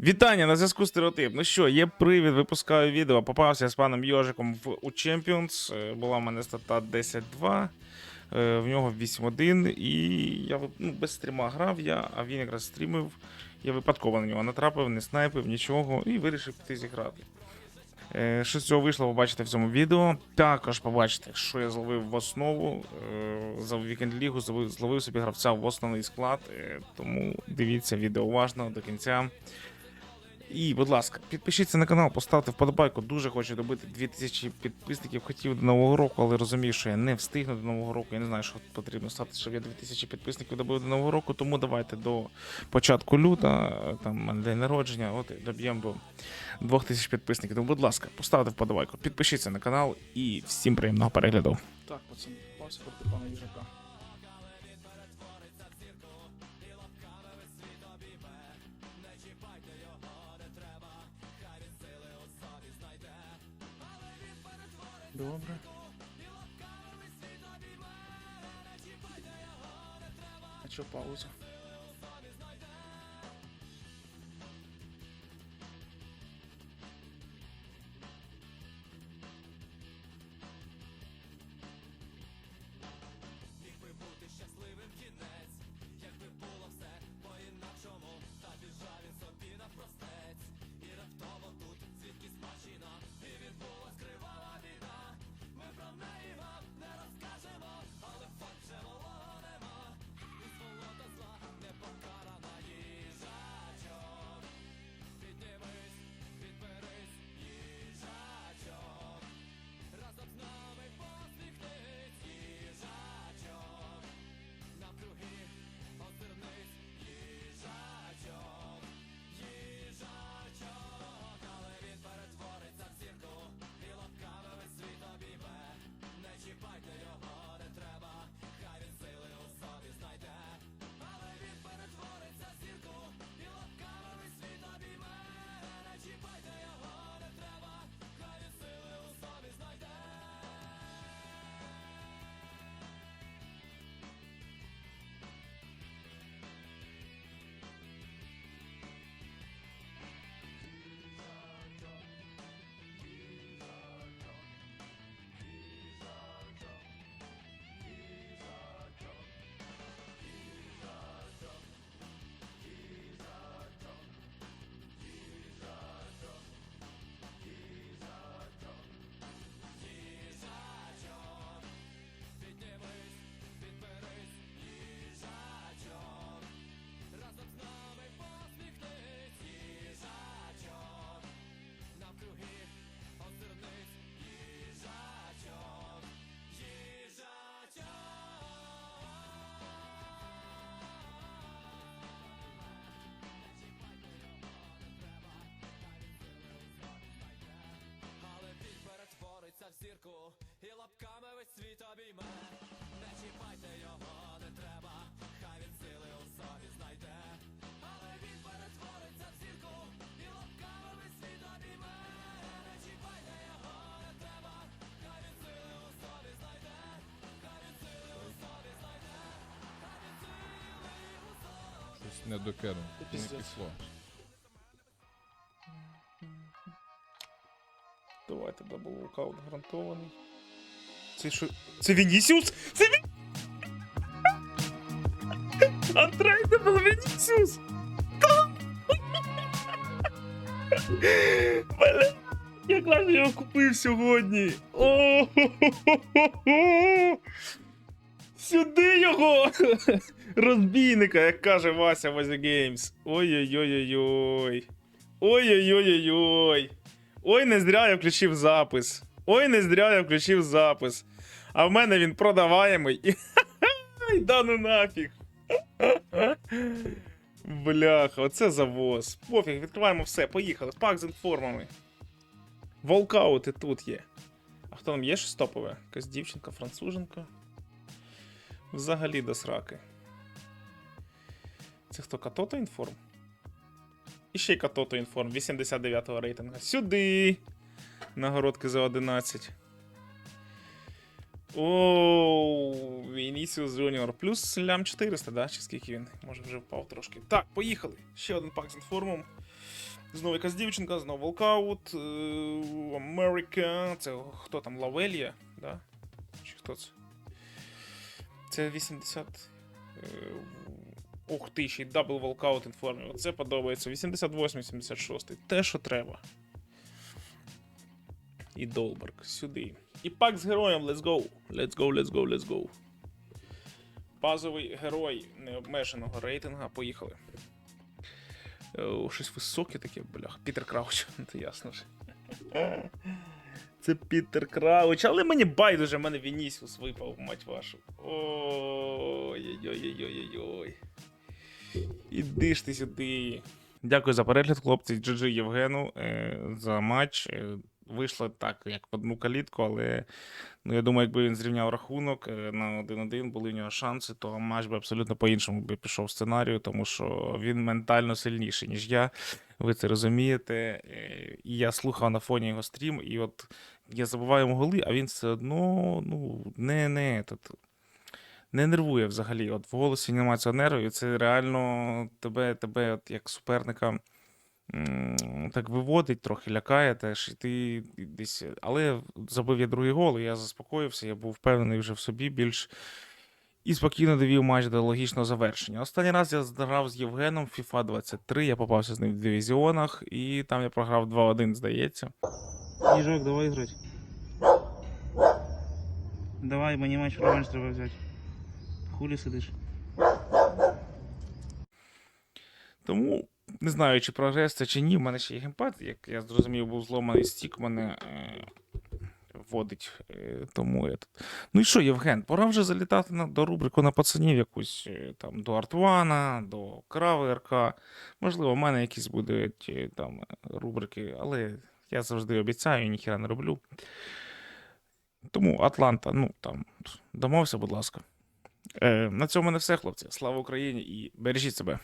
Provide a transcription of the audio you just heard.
Вітання на зв'язку стереотип. Ну що, є привід, випускаю відео. Попався з паном Йожиком в у Champions. Е, Була в мене стата 10-2, е, в нього 8-1, і я ну, без стріма грав я, а він якраз стрімив. Я випадково на нього натрапив, не снайпив, нічого, і вирішив піти зіграти. Е, Що з цього вийшло, ви бачите в цьому відео. Також побачите, що я зловив в основу. За вікенд лігу зловив, собі гравця в основний склад. Тому дивіться відео уважно до кінця. І, будь ласка, підпишіться на канал, поставте вподобайку. Дуже хочу добити 2000 підписників. Хотів до нового року, але розумію, що я не встигну до нового року. Я не знаю, що потрібно стати, щоб я 2000 підписників добив до нового року. Тому давайте до початку люта, там день народження, от доб'ємо до 2000 підписників. Тому, будь ласка, поставте вподобайку, підпишіться на канал і всім приємного перегляду. Так, пацани, пана їжака. Добре. А чо пауза? Світ. Не чіпайте його, не треба, хай він сили у собі знайде. Але він перетвориться в зірку і лапками весь світ обійме. Не чіпайте його, не треба, хай він сили у собі знайде. Хай він сили у собі знайде. Хай він сили у собі Щось не докинув, не пішло. Давайте дабл лукаут гарантований. Це що? Це Вінісіус? Це Він... Андрей, це був Вінісіус! Бля, я класно його купив сьогодні. О, Сюди його! Розбійника, як каже Вася Вазі Геймс. Ой-ой-ой-ой-ой. Ой-ой-ой-ой-ой. Ой, не зря я включив запис. Ой, не зря я включив запис. А в мене він продаваємий. Ай, Да ну нафіг. Бляха, оце завоз. Пофіг, відкриваємо все, поїхали. Пак з інформами. Волкаути тут є. А хто там є щось топове? Якась дівчинка, француженка. Взагалі до сраки. Це хто Катото інформ? І ще й Катото інформ 89-го рейтинга. Сюди. Нагородки за 11. Оу, Вінісіус Junior. Плюс лям 400, да? Чи скільки він? Може вже впав трошки. Так, поїхали. Ще один пак з інформом. Знову якась дівчинка, знову волкаут. е, Америка. Це хто там? Лавелія? Да? Чи хто це? Це 80. е, Ух ти, ще й дабл волкаут інформів. Це подобається. 88-86. Те, що треба. І Долберг. Сюди. І пак з героєм. Let's go. Let's go, let's go, let's go. Базовий герой необмеженого рейтинга. Поїхали. О, щось високе таке, блях. Пітер Крауч, це ясно ж. Це Пітер Крауч, але мені байдуже, в мене Вінісіус випав, мать вашу. Ой-ой-ой-ой-ой. Іди ж ти сюди. Дякую за перегляд, хлопці. GG Євгену е, за матч. Вийшло так, як в одну калітку, але ну, я думаю, якби він зрівняв рахунок е, на 1-1, були в нього шанси, то матч би абсолютно по-іншому би пішов сценарію, тому що він ментально сильніший, ніж я. Ви це розумієте. Е, І я слухав на фоні його стрім, і от я забуваю йому голи, а він все одно ну, не, не, тут, не нервує взагалі. От в голосі немає цього нерву, і це реально тебе, тебе от як суперника м, так виводить, трохи лякає теж, і ти десь. Але забив я другий гол, і я заспокоївся, я був впевнений вже в собі більш. І спокійно довів матч до логічного завершення. Останній раз я грав з Євгеном в FIFA 23, я попався з ним в дивізіонах, і там я програв 2-1, здається. Їжок, давай грати. Давай, мені матч реванш треба взяти. Хулі сидиш. Тому не знаю, чи прогрес це чи ні. В мене ще є геймпад, як я зрозумів, був зломаний стік, мене е. Е, тому я тут. Ну і що, Євген, пора вже залітати на, до рубрику на пацанів якусь е, там до Артвана, до Крави РК. Можливо, в мене якісь будуть е, там рубрики, але я завжди обіцяю, ніхіра не роблю. Тому Атланта, ну там, домовся, будь ласка. Е, на цьому не все, хлопці. Слава Україні і бережіть себе.